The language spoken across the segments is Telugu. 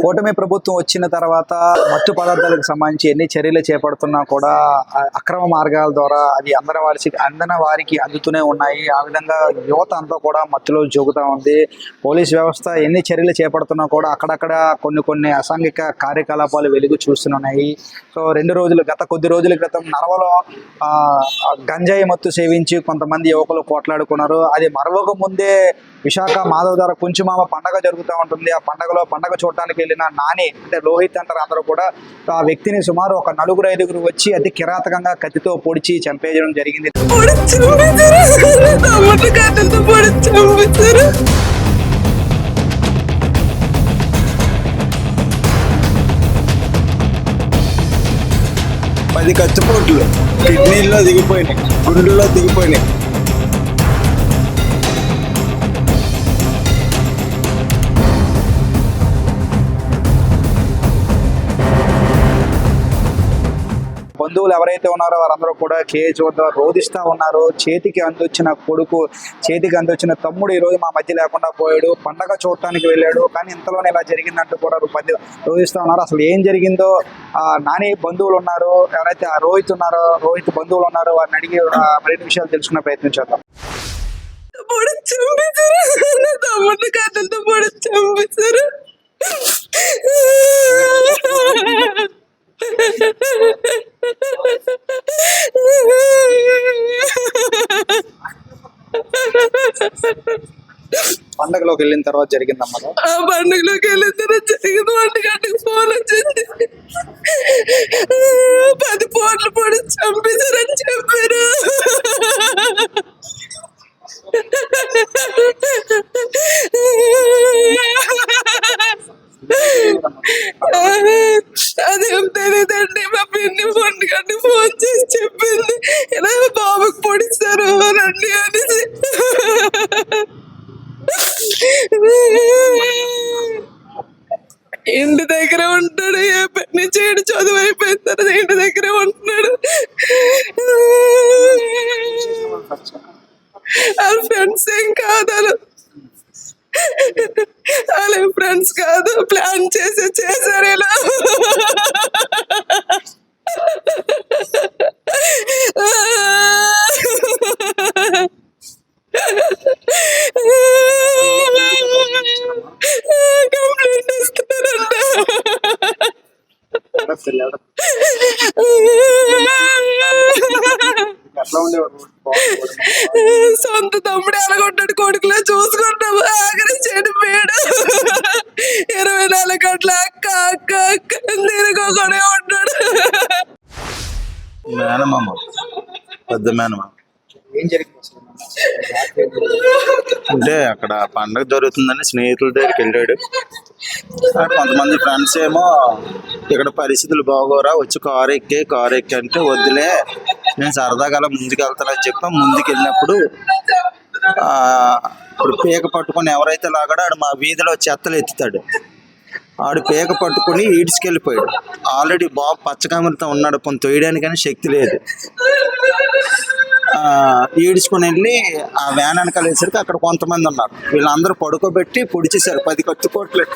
కూటమి ప్రభుత్వం వచ్చిన తర్వాత మత్తు పదార్థాలకు సంబంధించి ఎన్ని చర్యలు చేపడుతున్నా కూడా అక్రమ మార్గాల ద్వారా అది అందరి వారికి అందిన వారికి అందుతూనే ఉన్నాయి. ఆ విధంగా యువత అంతా కూడా మత్తులో జోగుతూ ఉంది. పోలీస్ వ్యవస్థ ఎన్ని చర్యలు చేపడుతున్నా కూడా అక్కడక్కడ కొన్ని కొన్ని అసాంఘిక కార్యకలాపాలు వెలుగు చూస్తున్నాయి. సో రెండు రోజులు గత కొద్ది రోజుల క్రితం నరవలో ఆ, గంజాయి మత్తు సేవించి కొంతమంది యువకులు కోట్లాడుకున్నారు అది మరవక ముందే విశాఖ మాధవ ధర కుంచుమామ పండగ జరుగుతూ ఉంటుంది. ఆ పండగలో పండగ చూడటానికి వెళ్ళిన నాని అంటే లోహిత్ అంటారు అందరూ కూడా ఆ వ్యక్తిని సుమారు ఒక నలుగురు ఐదుగురు వచ్చి అతి కిరాతకంగా కత్తితో పొడిచి చంపేయడం జరిగింది. పది కత్తిపోట్లు కిడ్నీల్లో దిగిపోయినాయి గుండెల్లో దిగిపోయినాయి. బంధువులు ఎవరైతే ఉన్నారో వారందరూ కూడా కేజ్ వద్ద రోధిస్తూ ఉన్నారు. చేతికి అందొచ్చిన కొడుకు చేతికి అందొచ్చిన తమ్ముడు ఈరోజు రోజు మా మధ్య లేకుండా పోయాడు. పండగ చూడటానికి వెళ్ళాడు. కానీ ఇంతలోనే ఇలా జరిగిందంటూ కూడా పది రోధిస్తూ ఉన్నారు. అసలు ఏం జరిగిందో నాని బంధువులు ఉన్నారు ఎవరైతే ఆ రోహిత్ ఉన్నారో రోహిత్ బంధువులు ఉన్నారో వారిని అడిగి ఆ, మరిన్ని విషయాలు తెలుసుకునే ప్రయత్నం చేద్దాం. పొడి చంపేశారు టమాటో కాటంతో పొడి చంపేశారు పండుగలోకి వెళ్ళిన తర్వాత జరిగిందమ్మా ఆ పండుగలోకి వెళ్ళిన తర్వాత జరిగింది. వంటగంటకి ఫోన్ వచ్చింది. పది ఫోన్లు పొడి చంపేశారని చెప్పారు. అదేం తెలియదండి. మా పిన్ని వంటగంట ఫోన్ చేసి చెప్పింది. ఇలా బాబుకి పొడిస్తారు రండి అని ఇంటి దగ్గర ఉంటాడు ఏ నుంచి చేయడు చదువు అయిపోయిన తర్వాత ఇంటి దగ్గర ఉంటున్నాడు. వాళ్ళ ఫ్రెండ్స్ ఏం కాదు వాళ్ళు వాళ్ళ ఫ్రెండ్స్ కాదు ప్లాన్ చేసి చేశారు ఇలా. సొంత తమ్ముడు ఎలాగొట్టాడు కొడుకులా చూసుకుంటాము. ఆఖరి చెడిపోయాడు ఇరవై నాలుగు గంటల అక్క అక్క అక్క తిరగొకడే ఉంటాడు. మేనమామ. పెద్ద మేనమామ. ఏం జరిగింది అసలు? అంటే అక్కడ పండగ జరుగుతుందని స్నేహితుల దగ్గరికి వెళ్ళాడు. అక్కడ కొంతమంది ఫ్రెండ్స్ ఏమో ఇక్కడ పరిస్థితులు బాగోరా వచ్చి కారు ఎక్కే కారు ఎక్కి అంటే వద్దులే. నేను సరదాగా అలా ముందుకెళ్తానని చెప్పి ముందుకెళ్ళినప్పుడు ఇప్పుడు పీక పట్టుకొని ఎవరైతే లాగాడో ఆడు మా వీధిలో చెత్తలు ఎత్తుతాడు. ఆడు పీక పట్టుకొని ఈడ్చుకెళ్ళిపోయాడు. ఆల్రెడీ బాబు పచ్చకామలతో ఉన్నాడు కొంత తొయ్యడానికని శక్తి లేదు. ఈడ్చుకొని వెళ్ళి ఆ వ్యాన్ వెనకాల వేసరికి అక్కడ కొంతమంది ఉన్నారు. వీళ్ళందరూ పడుకోబెట్టి పొడిచేశారు. పది కత్తిపోట్లు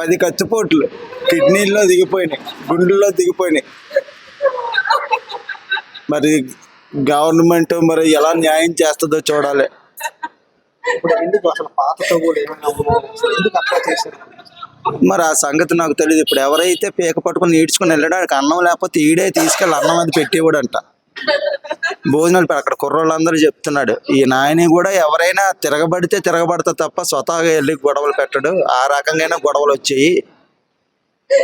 పది కత్తిపోట్లు కిడ్నీల్లో దిగిపోయినాయి. గుండెల్లో దిగిపోయినాయి. మరి గవర్నమెంట్ మరి ఎలా న్యాయం చేస్తుందో చూడాలి. ఇప్పుడు ఎందుకు అసలు పాత తగులు ఏమైనా ఉన్నాయా? అసలు ఎందుకు అట్లా చేశారు? మరి ఆ సంగతి నాకు తెలియదు ఇప్పుడు ఎవరైతే పీక పట్టుకొని ఈడ్చుకొని వెళ్ళాడో ఆడికి అన్నం లేకపోతే ఈడే తీసుకెళ్ళి అన్నం అది పెట్టేవాడంట. భోజనాలు అక్కడ కుర్రోళ్ళందరూ చెప్తున్నాడు ఈ నాయని కూడా ఎవరైనా తిరగబడితే తిరగబడతా తప్ప స్వతహాగా వెళ్ళి గొడవలు పెట్టడు. ఆ రకంగా గొడవలు వచ్చాయి.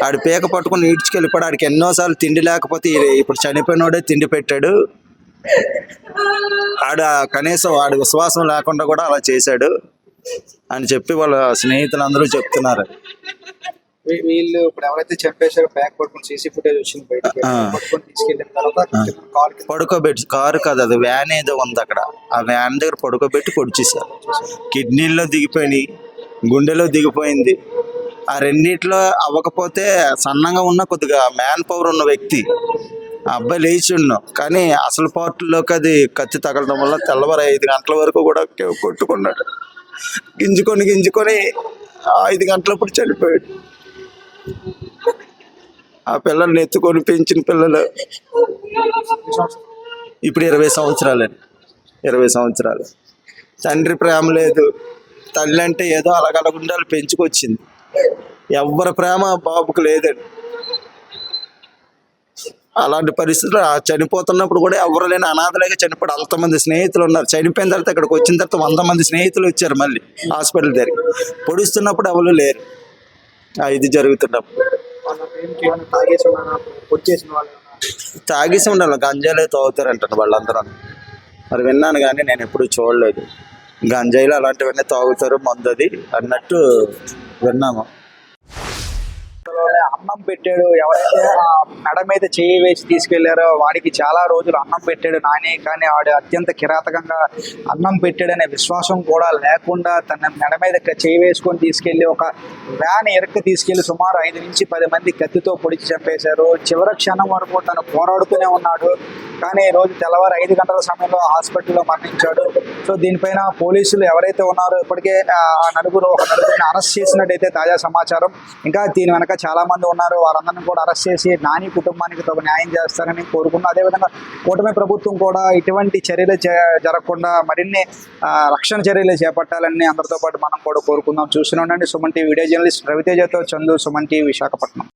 ఆడి పీక పట్టుకుని ఈడ్చుకెళ్ళిపోయాడు. ఆడికి ఎన్నోసార్లు తిండి లేకపోతే ఇప్పుడు చనిపోయినోడే తిండి పెట్టాడు. ఆడ కనీసం వాడి విశ్వాసం లేకుండా కూడా అలా చేశాడు అని చెప్పి వాళ్ళ స్నేహితులందరూ చెప్తున్నారు. వీ- వీళ్ళు ఇప్పుడు ఎవరైతే చంపేశారో బ్యాక్ పట్టుకుని సీసీ ఫుటేజ్ వచ్చింది తీసుకెళ్ళిన తర్వాత పడుకోబెట్టి కారు కాదు అది వ్యాన్ ఏదో ఉంది అక్కడ. ఆ వ్యాన్ దగ్గర పడుకోబెట్టి పొడిచేశారు. కిడ్నీల్లో దిగిపోయినాయి గుండెలో దిగిపోయింది. ఆ రెండిట్లో అవ్వకపోతే సన్నంగా ఉన్న కొద్దిగా మ్యాన్ పవర్ ఉన్న వ్యక్తి ఆ అబ్బాయి లేచి కానీ అసలు పార్టీలోకి అది కత్తి తగలడం వల్ల తెల్లవారు ఐదు గంటల వరకు కూడా కొట్టుకున్నాడు. గింజుకొని గింజుకొని ఐదు గంటలప్పుడు చనిపోయాడు. ఆ పిల్లల్ని ఎత్తుకొని పెంచిన పిల్లలు. ఇప్పుడు ఇరవై సంవత్సరాలండి ఇరవై సంవత్సరాలు. తండ్రి ప్రేమ లేదు. తల్లి అంటే ఏదో అలగలగుండాలి పెంచుకొచ్చింది. ఎవరి ప్రేమ బాబుకు లేదండి. అలాంటి పరిస్థితులు చనిపోతున్నప్పుడు కూడా ఎవరు లేని అనాథలేగా చనిపోయాడు అంతమంది స్నేహితులు ఉన్నారు. చనిపోయిన తర్వాత ఇక్కడికి వచ్చిన తర్వాత వంద మంది స్నేహితులు వచ్చారు మళ్ళీ హాస్పిటల్ దగ్గర పొడుస్తున్నప్పుడు ఎవరు లేరు. ఇది జరుగుతున్నప్పుడు. తాగేసి ఉండాలి. గంజాయిలో తాగుతారంటారు వాళ్ళందరూ. మరి విన్నాను కానీ నేను ఎప్పుడు చూడలేదు. గంజాయిలో అలాంటివన్నీ తాగుతారు మందది అన్నట్టు విన్నాము. అన్నం పెట్టాడు. ఎవరైతే మెడ మీద చేయి వేసి తీసుకెళ్ళారో వాడికి చాలా రోజులు అన్నం పెట్టాడు. నాని కానీ వాడు అత్యంత కిరాతకంగా అన్నం పెట్టాడనే విశ్వాసం కూడా లేకుండా తన మెడ మీద చేయి వేసుకొని తీసుకెళ్ళి ఒక వ్యాన్ ఎరక్కి తీసుకెళ్ళి సుమారు ఐదు నుంచి పది మంది కత్తితో పొడిచి చంపేశారు. చివరి క్షణం వరకు తను పోరాడుతూనే ఉన్నాడు. కానీ ఈ రోజు తెల్లవారు ఐదు గంటల సమయంలో హాస్పిటల్లో మరణించాడు. సో దీనిపైన పోలీసులు ఎవరైతే ఉన్నారో ఇప్పటికే ఆ నలుగురు ఒక నలుగురిని అరెస్ట్ చేసినట్టయితే తాజా సమాచారం. ఇంకా దీని వెనక చాలా మంది ఉన్నారు. వారందరిని కూడా అరెస్ట్ చేసి నాని కుటుంబానికి తగు న్యాయం చేస్తారని కోరుకున్నాం. అదేవిధంగా కూటమి ప్రభుత్వం కూడా ఇటువంటి చర్యలు జరగకుండా మరిన్ని రక్షణ చర్యలు చేపట్టాలని అందరితో పాటు మనం కూడా కోరుకుందాం. చూస్తూనే ఉండండి సుమన్ టీవీ. వీడియో జర్నలిస్ట్ రవితేజతో చందు సుమన్ టీవీ విశాఖపట్నం.